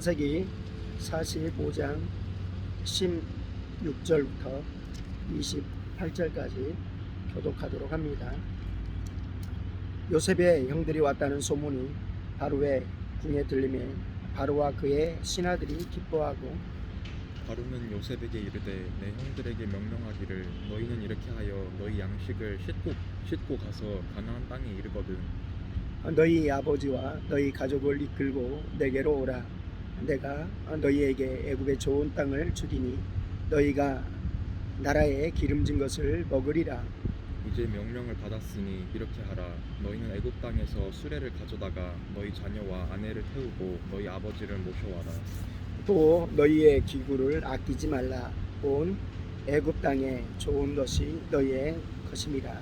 창세기 45장 16절부터 28절까지 교독하도록 합니다. 요셉의 형들이 왔다는 소문이 바로의 궁에 들리매 바로와 그의 신하들이 기뻐하고 바로는 요셉에게 이르되 내 형들에게 명령하기를 너희는 이렇게 하여 너희 양식을 싣고 싣고 가서 가나안 땅에 이르거든 너희 아버지와 너희 가족을 이끌고 내게로 오라. 내가 너희에게 애굽의 좋은 땅을 주리니 너희가 나라에 기름진 것을 먹으리라. 이제 명령을 받았으니 이렇게 하라 너희는 애굽 땅에서 수레를 가져다가 너희 자녀와 아내를 태우고 너희 아버지를 모셔와라 또 너희의 기구를 아끼지 말라. 온 애굽 땅에 좋은 것이 너희의 것임이라.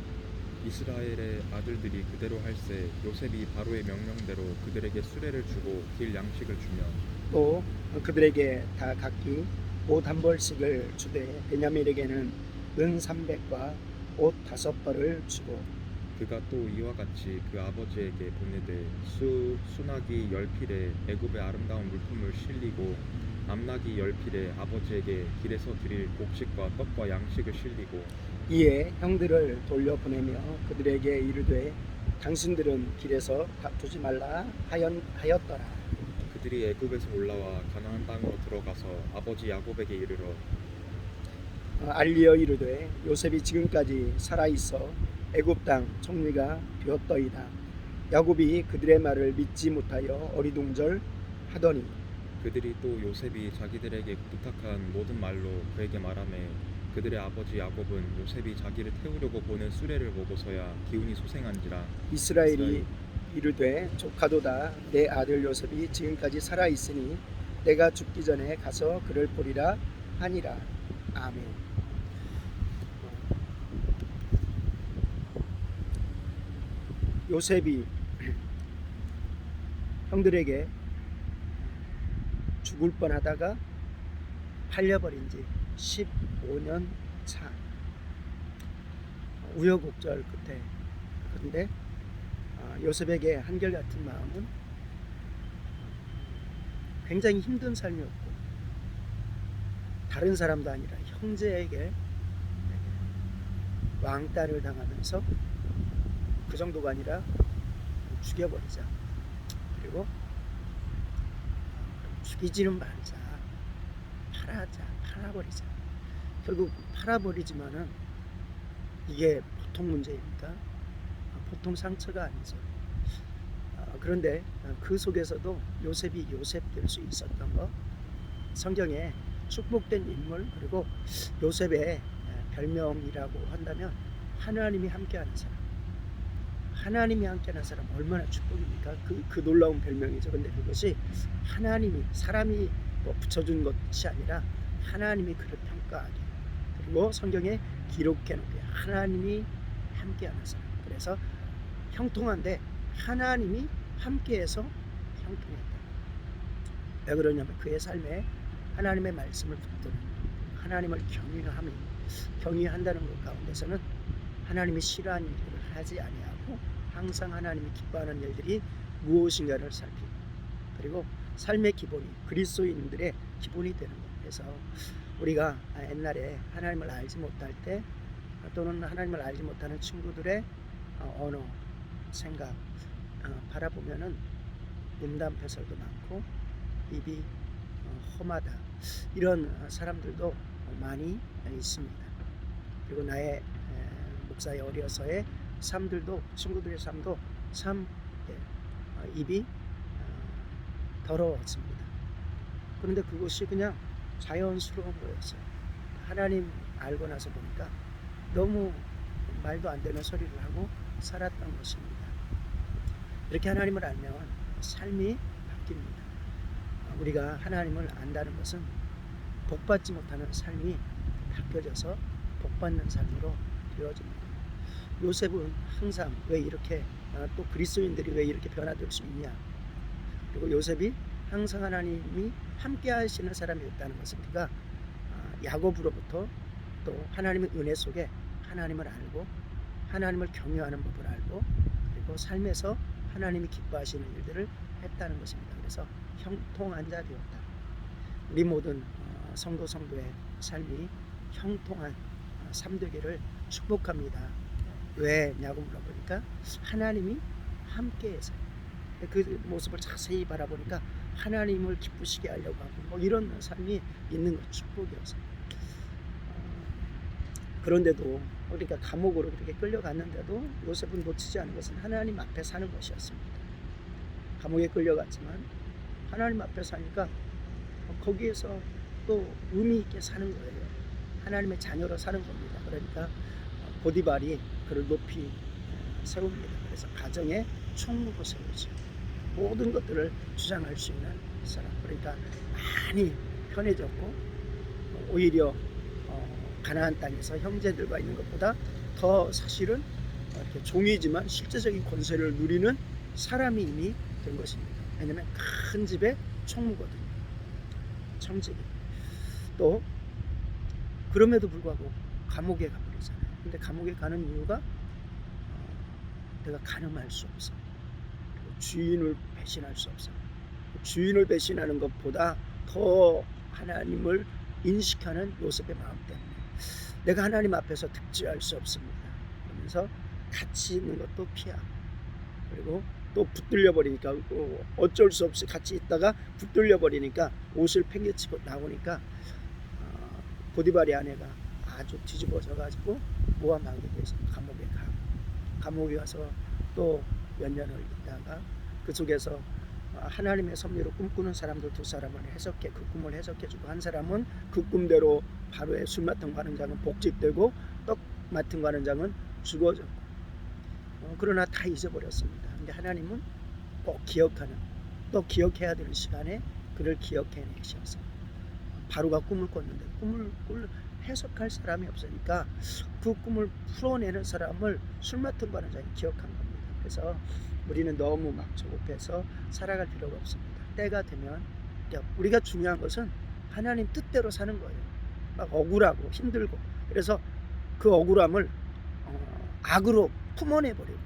이스라엘의 아들들이 그대로 할세 요셉이 바로의 명령대로 그들에게 수레를 주고 길 양식을 주며 또 그들에게 다 각기 옷 한 벌씩을 주되 베냐민에게는 은 300과 옷 다섯 벌을 주고 그가 또 이와 같이 그 아버지에게 보내되 수 수나기 열 필에 애굽의 아름다운 물품을 실리고 암나기 열 필에 아버지에게 길에서 드릴 곡식과 떡과 양식을 실리고 이에 형들을 돌려보내며 그들에게 이르되 당신들은 길에서 다투지 말라 하였, 하였더라. 그들이 애굽에서 올라와 가나안 땅으로 들어가서 아버지 야곱에게 이르러 어, 알리어 이르되 요셉이 지금까지 살아 있어 애굽 땅 총리가 되었더이다. 야곱이 그들의 말을 믿지 못하여 어리둥절 하더니 그들이 또 요셉이 자기들에게 부탁한 모든 말로 그에게 말하매 그들의 아버지 야곱은 요셉이 자기를 태우려고 보낸 수레를 보고서야 기운이 소생한지라 이스라엘이 이르되 조카도다. 내 아들 요셉이 지금까지 살아 있으니 내가 죽기 전에 가서 그를 보리라 하니라. 아멘. 요셉이 형들에게 죽을 뻔하다가 팔려버린 지 15년 차. 우여곡절 끝에. 그런데 아, 요셉에게 한결같은 마음은 굉장히 힘든 삶이었고 다른 사람도 아니라 형제에게 왕따를 당하면서 그 정도가 아니라 죽여버리자. 그리고 죽이지는 말자. 팔아자 팔아버리자. 결국 팔아버리지만은 이게 보통 문제입니까? 아, 보통 상처가 아니죠. 아, 그런데 그 속에서도 요셉이 요셉 될 수 있었던 거 성경에 축복된 인물 그리고 요셉의 별명이라고 한다면 하나님이 함께하는 사람 하나님이 함께하는 사람 얼마나 축복입니까? 그, 그 놀라운 별명이죠. 근데 그것이 하나님이 사람이 뭐 붙여준 것이 아니라 하나님이 그를 평가하게 그리고 성경에 기록해 놓게 하나님이 함께하는 사람. 그래서 형통한데 하나님이 함께해서 형통했다. 왜 그러냐면 그의 삶에 하나님의 말씀을 붙드는 하나님을 경외함이 경외한다는 것 가운데서는 하나님이 싫어하는 일을 하지 아니하고 항상 하나님이 기뻐하는 일들이 무엇인가를 살피고 그리고 삶의 기본이 그리스도인들의 기본이 되는 것. 그래서 우리가 옛날에 하나님을 알지 못할 때 또는 하나님을 알지 못하는 친구들의 어, 언어, 생각 어, 바라보면은 음담패설도 많고 입이 어, 험하다 이런 사람들도 많이 있습니다. 그리고 나의 목사의 어려서의 삶들도 친구들의 삶도 참 예, 입이 더러웠습니다. 그런데 그것이 그냥 자연스러운 거였어요. 하나님 알고 나서 보니까 너무 말도 안 되는 소리를 하고 살았던 것입니다. 이렇게 하나님을 알면 삶이 바뀝니다. 우리가 하나님을 안다는 것은 복받지 못하는 삶이 바뀌어져서 복받는 삶으로 되어집니다. 요셉은 항상 왜 이렇게 또 그리스도인들이 왜 이렇게 변화될 수 있냐? 그리고 요셉이 항상 하나님이 함께 하시는 사람이었다는 것은 그가 야곱으로부터 또 하나님의 은혜 속에 하나님을 알고 하나님을 경외하는 법을 알고 그리고 삶에서 하나님이 기뻐하시는 일들을 했다는 것입니다. 그래서 형통한 자 되었다. 우리 모든 어, 성도 성도의 삶이 형통한 어, 삶 되기를 축복합니다. 왜냐고 물어보니까 하나님이 함께해서 그 모습을 자세히 바라보니까 하나님을 기쁘시게 하려고 하고 뭐 이런 삶이 있는 것 축복이어서 어, 그런데도 우리가 감옥으로 그렇게 끌려갔는데도 요셉은 놓치지 않은 것은 하나님 앞에 사는 것이었습니다. 감옥에 끌려갔지만 하나님 앞에 사니까 거기에서 또 의미 있게 사는 거예요. 하나님의 자녀로 사는 겁니다. 그러니까 보디발이 그를 높이 세웁니다. 그래서 가정에 총무고 세우죠. 모든 것들을 주장할 수 있는 사람. 그러니까 많이 편해졌고 오히려 어, 가나안 땅에서 형제들과 있는 것보다 더 사실은 이렇게 종이지만 실제적인 권세를 누리는 사람이 이미 된 것입니다. 왜냐하면 큰 집의 총무거든요. 청직이. 또 그럼에도 불구하고 감옥에 가버리잖아요. 근데 감옥에 가는 이유가 어, 내가 가늠할 수 없어. 주인을 배신할 수 없어. 주인을 배신하는 것보다 더 하나님을 인식하는 요셉의 마음 때문에 내가 하나님 앞에서 득지할 수 없습니다. 그러면서 같이 있는 것도 피하고 그리고 또 붙들려 버리니까 어쩔 수 없이 같이 있다가 붙들려 버리니까 옷을 팽개치고 나오니까 어, 보디발의 아내가 아주 뒤집어져 가지고 모함 하게 돼서 감옥에 가 감옥에 가서 또 몇 년을 있다가 그 속에서 어, 하나님의 섭리로 꿈꾸는 사람들 두 사람을 해석해 그 꿈을 해석해 주고 한 사람은 그 꿈대로 바로의 술 맡은 관원장은 복직되고 떡 맡은 관원장은 죽어졌고 어, 그러나 다 잊어버렸습니다. 근데 하나님은 꼭 기억하는 또 기억해야 되는 시간에 그를 기억해내셔서 바로가 꿈을 꿨는데 꿈을 꿀 해석할 사람이 없으니까 그 꿈을 풀어내는 사람을 술 맡은 관원장이 기억한 겁니다. 그래서 우리는 너무 막 조급해서 살아갈 필요가 없습니다. 때가 되면 그러니까 우리가 중요한 것은 하나님 뜻대로 사는 거예요. 막 억울하고 힘들고 그래서 그 억울함을 어, 악으로 품어내 버리고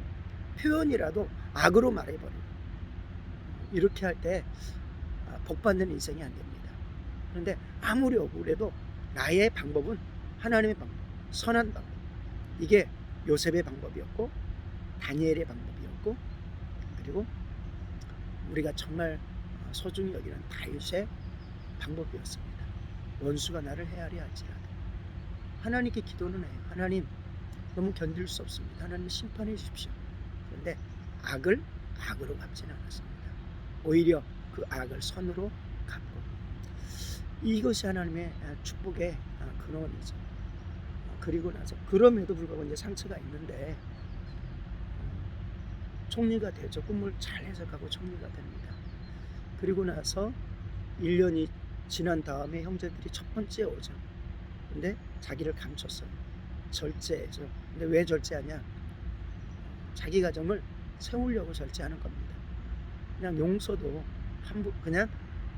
표현이라도 악으로 말해 버리고 이렇게 할때 아, 복받는 인생이 안 됩니다. 그런데 아무리 억울해도 나의 방법은 하나님의 방법, 선한 방법. 이게 요셉의 방법이었고 다니엘의 방법이었고 그리고 우리가 정말 소중히 여기는 다윗의 방법이었습니다. 원수가 나를 헤아려 할지라도 하나님께 기도는 해요. 하나님 너무 견딜 수 없습니다. 하나님 심판해 주십시오. 그런데 악을 악으로 갚지는 않았습니다. 오히려 그 악을 선으로 갚고 이것이 하나님의 축복의 근원이죠. 그리고 나서 그럼에도 불구하고 이제 상처가 있는데 총리가 되죠. 꿈을 잘 해석하고 총리가 됩니다. 그리고 나서 1년이 지난 다음에 형제들이 첫 번째 오죠. 근데 자기를 감췄어요. 절제죠. 근데 왜 절제하냐? 자기 가정을 세우려고 절제하는 겁니다. 그냥 용서도 한부 그냥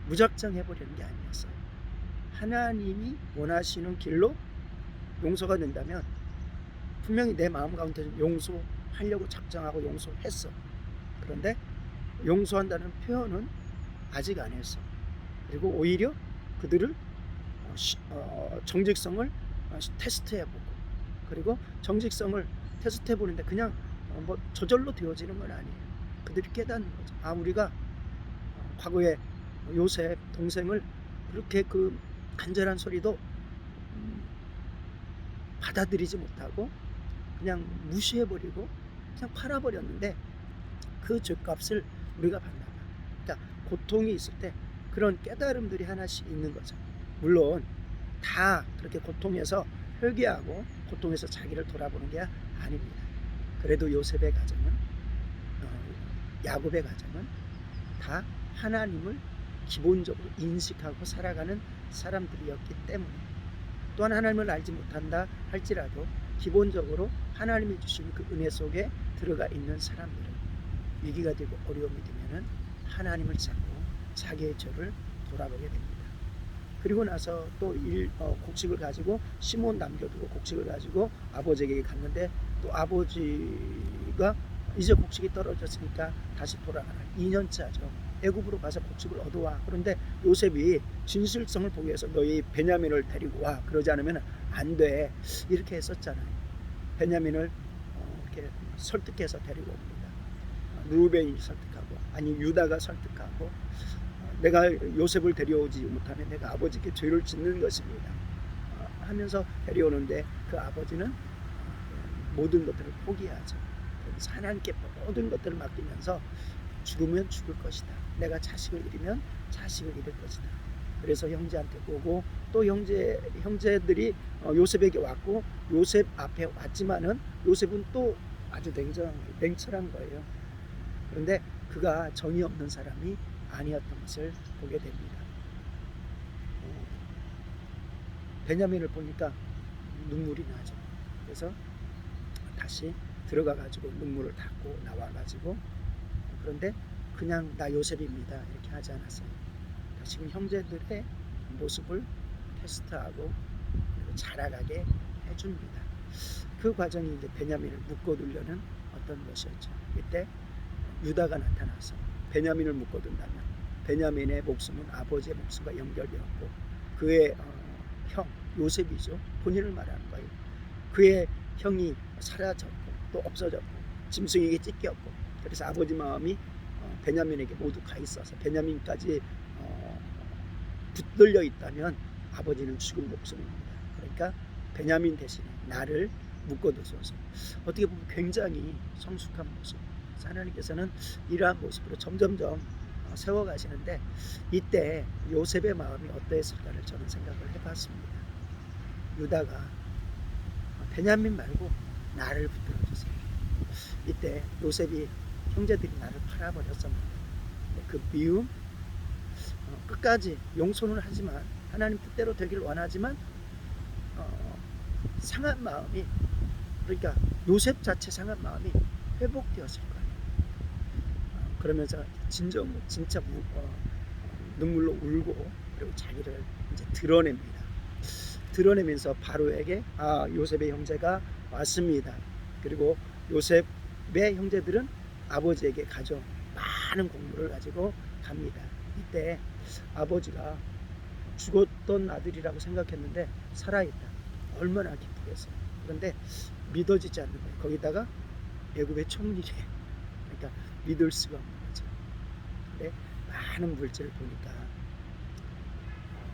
무작정 해버리는 게 아니었어요. 하나님이 원하시는 길로 용서가 된다면 분명히 내 마음 가운데 용서하려고 작정하고 용서했어. 그런데 용서한다는 표현은 아직 안 했어. 그리고 오히려 그들을 어, 시- 어, 정직성을 어, 테스트해보고 그리고 정직성을 테스트해보는데 그냥 어, 뭐 저절로 되어지는 건 아니에요. 그들이 깨닫는 거죠. 아 우리가 어, 과거에 요셉 동생을 그렇게 그 간절한 소리도 음, 받아들이지 못하고 그냥 무시해버리고 그냥 팔아버렸는데 그 죄값을 우리가 봐. 그러니까 고통이 있을 때 그런 깨달음들이 하나씩 있는 거죠. 물론 다 그렇게 고통에서 회개하고 고통에서 자기를 돌아보는 게 아닙니다. 그래도 요셉의 가정은 어, 야곱의 가정은 다 하나님을 기본적으로 인식하고 살아가는 사람들이었기 때문에 또한 하나님을 알지 못한다 할지라도 기본적으로 하나님이 주신 그 은혜 속에 들어가 있는 사람들은 위기가 되고 어려움이 되면은 하나님을 찾고 죄를 돌아보게 됩니다. 그리고 나서 또 일, 어, 곡식을 가지고 시몬 남겨두고 곡식을 가지고 아버지에게 갔는데 또 아버지가 이제 곡식이 떨어졌으니까 다시 돌아가라. 2년차죠. 애굽으로 가서 곡식을 얻어와. 그런데 요셉이 진실성을 보기 위해서 너희 베냐민을 데리고 와. 그러지 않으면 안 돼. 이렇게 했었잖아요. 베냐민을 어, 이렇게 설득해서 데리고 옵니다. 어, 루벤이 설득하고 아니 유다가 설득하고 어, 내가 요셉을 데려오지 못하면 내가 아버지께 죄를 짓는 것입니다. 어, 하면서 데려오는데 그 아버지는 어, 모든 것들을 포기하죠. 하나님께 모든 것들을 맡기면서 죽으면 죽을 것이다. 내가 자식을 잃으면 자식을 잃을 것이다. 그래서 형제한테 오고 또 형제 형제들이 어, 요셉에게 왔고 요셉 앞에 왔지만은 요셉은 또 아주 냉정 냉철한 거예요. 그런데 그가 정이 없는 사람이 아니었던 것을 보게 됩니다. 어, 베냐민을 보니까 눈물이 나죠. 그래서 다시 들어가 가지고 눈물을 닦고 나와 가지고 그런데 그냥 나 요셉입니다 이렇게 하지 않았어요. 지금 형제들의 모습을 테스트하고 자라가게 해줍니다. 그 과정이 이제 베냐민을 묶어두려는 어떤 것이었죠. 이때 유다가 나타나서 베냐민을 묶어둔다면 베냐민의 목숨은 아버지의 목숨과 연결되었고 그의 어, 형 요셉이죠. 본인을 말하는 거예요. 그의 형이 사라졌고 또 없어졌고 짐승에게 찢겼고 그래서 아버지 마음이 어, 베냐민에게 모두 가 있어서 베냐민까지 어, 붙들려 있다면 아버지는 죽은 목숨입니다. 그러니까 베냐민 대신에 나를 묶어두소서. 어떻게 보면 굉장히 성숙한 모습. 하나님께서는 이러한 모습으로 점점점 어, 세워가시는데 이때 요셉의 마음이 어떠했을까를 저는 생각을 해봤습니다. 유다가 어, 베냐민 말고 나를 붙들어 주세요. 이때 요셉이 형제들이 나를 팔아버렸었는데 그 미움 어, 끝까지 용서는 하지만 하나님 뜻대로 되길 원하지만 어, 상한 마음이 그러니까 요셉 자체 상한 마음이 회복되었을 거예요. 어, 그러면서 진정 진짜 무, 어, 눈물로 울고 그리고 자기를 이제 드러냅니다. 드러내면서 바로에게 아 요셉의 형제가 왔습니다. 그리고 요셉의 형제들은 아버지에게 가져 많은 공물을 가지고 갑니다. 이때 아버지가 죽었던 아들이라고 생각했는데 살아있다. 얼마나 기쁘겠어요. 그런데 믿어지지 않는 거예요. 거기다가 애굽의 총리래. 그러니까 믿을 수가 없는 거죠. 근데 많은 물질을 보니까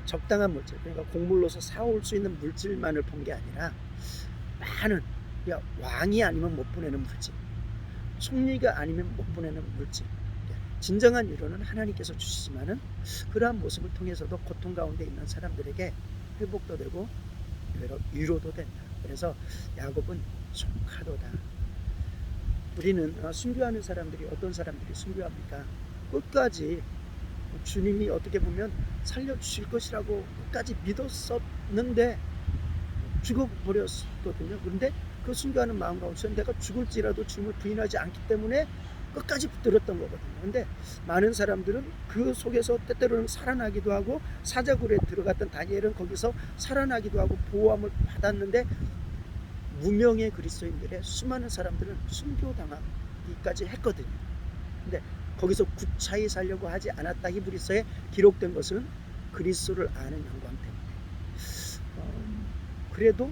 적당한 물질, 그러니까 곡물로서 사올 수 있는 물질만을 본 게 아니라 많은 그러니까 왕이 아니면 못 보내는 물질, 총리가 아니면 못 보내는 물질. 진정한 위로는 하나님께서 주시지만은 그러한 모습을 통해서도 고통 가운데 있는 사람들에게 회복도 되고 위로- 위로도 된다. 그래서 야곱은 속하도다. 우리는 어, 순교하는 사람들이 어떤 사람들이 순교합니까? 끝까지 주님이 어떻게 보면 살려주실 것이라고 끝까지 믿었었는데 죽어버렸거든요. 그런데 그 순교하는 마음 가운데 내가 죽을지라도 주님을 부인하지 않기 때문에 끝까지 붙들었던 거거든요. 근데 많은 사람들은 그 속에서 때때로는 살아나기도 하고 사자굴에 들어갔던 다니엘은 거기서 살아나기도 하고 보호함을 받았는데 무명의 그리스도인들의 수많은 사람들은 순교당하기까지 했거든요. 근데 거기서 구차히 살려고 하지 않았다 히브리서에 기록된 것은 그리스도를 아는 영광 때문에 어, 그래도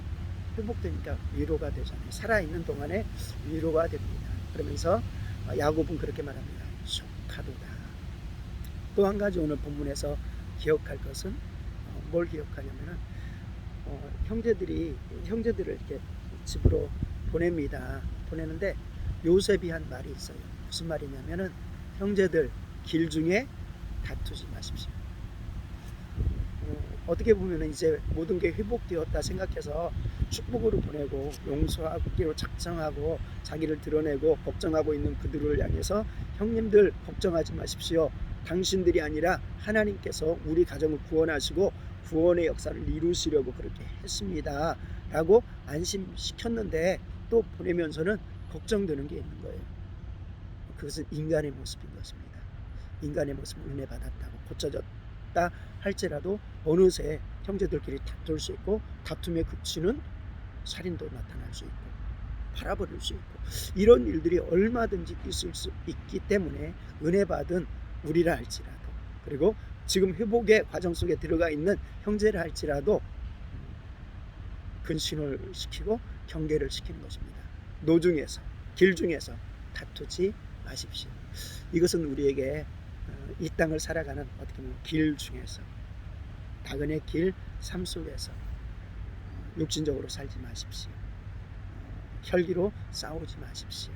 회복되니까 위로가 되잖아요. 살아있는 동안에 위로가 됩니다. 그러면서 야곱은 그렇게 말합니다. 속하도다. 또 한 가지 오늘 본문에서 기억할 것은 어, 뭘 기억하냐면은 어, 형제들이 형제들을 이렇게 집으로 보냅니다. 보내는데 요셉이 한 말이 있어요. 무슨 말이냐면은 형제들 길 중에 다투지 마십시오. 어, 어떻게 보면 이제 모든 게 회복되었다 생각해서 축복으로 보내고 용서하기로 작정하고 자기를 드러내고 걱정하고 있는 그들을 향해서 형님들 걱정하지 마십시오. 당신들이 아니라 하나님께서 우리 가정을 구원하시고 구원의 역사를 이루시려고 그렇게 했습니다. 라고 안심시켰는데 또 보내면서는 걱정되는 게 있는 거예요. 그것은 인간의 모습인 것입니다. 인간의 모습을 은혜 받았다고 고쳐졌다 할지라도 어느새 형제들끼리 다툴 수 있고 다툼에 그치는 살인도 나타날 수 있고 팔아버릴 수 있고 이런 일들이 얼마든지 있을 수 있기 때문에 은혜 받은 우리라 할지라도 그리고 지금 회복의 과정 속에 들어가 있는 형제를 할지라도 근신을 시키고 경계를 시키는 것입니다. 노중에서 길 중에서 다투지 마십시오. 이것은 우리에게 어, 이 땅을 살아가는 어떻게 보면 길 중에서 다근의 길 삶 속에서 어, 육신적으로 살지 마십시오. 어, 혈기로 싸우지 마십시오.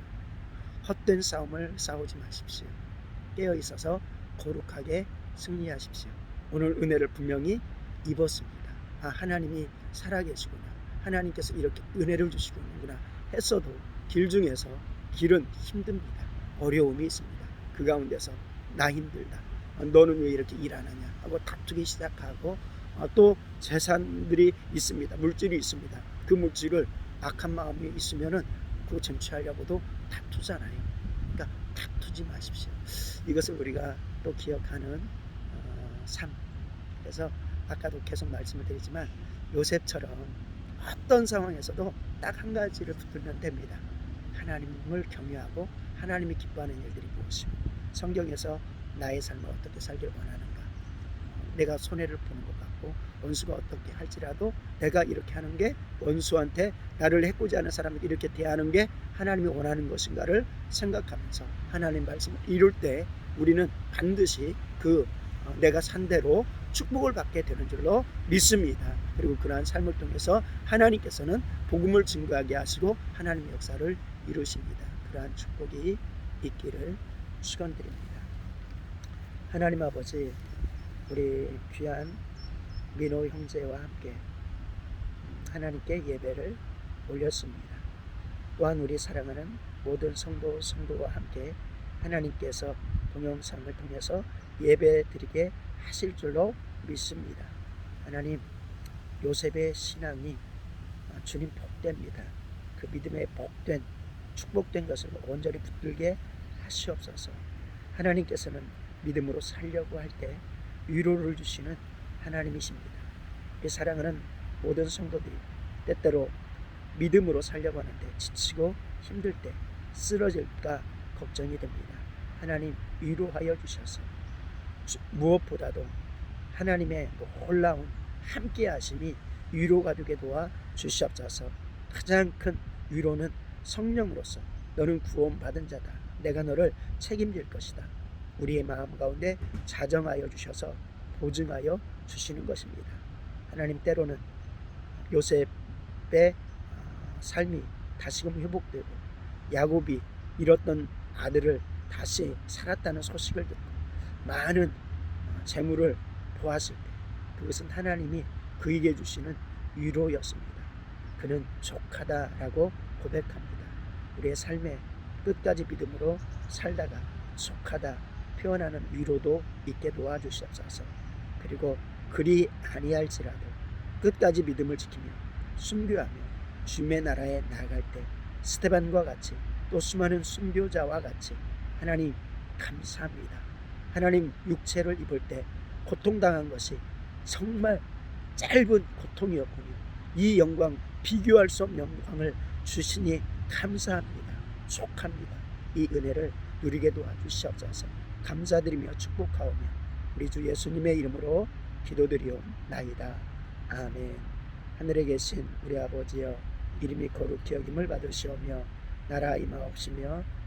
헛된 싸움을 싸우지 마십시오. 깨어 있어서 거룩하게 승리하십시오. 오늘 은혜를 분명히 입었습니다. 아, 하나님이 살아계시구나. 하나님께서 이렇게 은혜를 주시고 있구나 했어도 길 중에서 길은 힘듭니다. 어려움이 있습니다. 그 가운데서 나 힘들다. 어, 너는 왜 이렇게 일안 하냐 하고 다투기 시작하고 어, 또 재산들이 있습니다. 물질이 있습니다. 그 물질을 악한 마음이 있으면은 그거 쟁취하려고도 다투잖아요. 그러니까 다투지 마십시오. 이것을 우리가 또 기억하는 어, 삶. 그래서 아까도 계속 말씀을 드리지만 요셉처럼 어떤 상황에서도 딱 한 가지를 붙들면 됩니다. 하나님을 경외하고 하나님이 기뻐하는 일들이 무엇이고 성경에서 나의 삶을 어떻게 살기를 원하는가 어, 내가 손해를 보는 것 같고 원수가 어떻게 할지라도 내가 이렇게 하는 게 원수한테 나를 해코지 하는 사람에게 이렇게 대하는 게 하나님이 원하는 것인가를 생각하면서 하나님 말씀을 이룰 때 우리는 반드시 그 어, 내가 산 대로 축복을 받게 되는 줄로 믿습니다. 그리고 그러한 삶을 통해서 하나님께서는 복음을 증거하게 하시고 하나님의 역사를 이루십니다. 그러한 축복이 있기를 축원드립니다. 하나님 아버지 우리 귀한 민호 형제와 함께 하나님께 예배를 올렸습니다. 또한 우리 사랑하는 모든 성도 성도와 함께 하나님께서 동영상을 통해서 예배 드리게 하실 줄로 믿습니다. 하나님 요셉의 신앙이 주님 복됩니다. 그 믿음의 복된 축복된 것을 온전히 붙들게 하시옵소서. 하나님께서는 믿음으로 살려고 할 때 위로를 주시는 하나님이십니다. 이 사랑하는 모든 성도들이 때때로 믿음으로 살려고 하는데 지치고 힘들 때 쓰러질까 걱정이 됩니다. 하나님 위로하여 주셔서 무엇보다도 하나님의 놀라운 함께 하심이 위로가 되게 도와 주시옵소서. 가장 큰 위로는 성령으로서 너는 구원받은 자다. 내가 너를 책임질 것이다. 우리의 마음 가운데 자정하여 주셔서 보증하여 주시는 것입니다. 하나님 때로는 요셉의 어, 삶이 다시금 회복되고 야곱이 잃었던 아들을 다시 살았다는 소식을 듣고 많은 어, 재물을 보았을 때 그것은 하나님이 그에게 주시는 위로였습니다. 그는 족하다라고 고백합니다. 우리의 삶에 끝까지 믿음으로 살다가 족하다 표현하는 위로도 있게 도와주시옵소서. 그리고 그리 아니할지라도 끝까지 믿음을 지키며 순교하며 주님의 나라에 나아갈 때 스테반과 같이 또 수많은 순교자와 같이 하나님 감사합니다. 하나님 육체를 입을 때 고통당한 것이 정말 짧은 고통이었군요. 이 영광 비교할 수 없는 영광을 주시니 감사합니다. 속합니다. 이 은혜를 누리게 도와주시옵소서. 감사드리며 축복하오며 우리 주 예수님의 이름으로 기도드리옵나이다. 아멘. 하늘에 계신 우리 아버지여 이름이 거룩히 여김을 받으시오며 나라 임하옵시며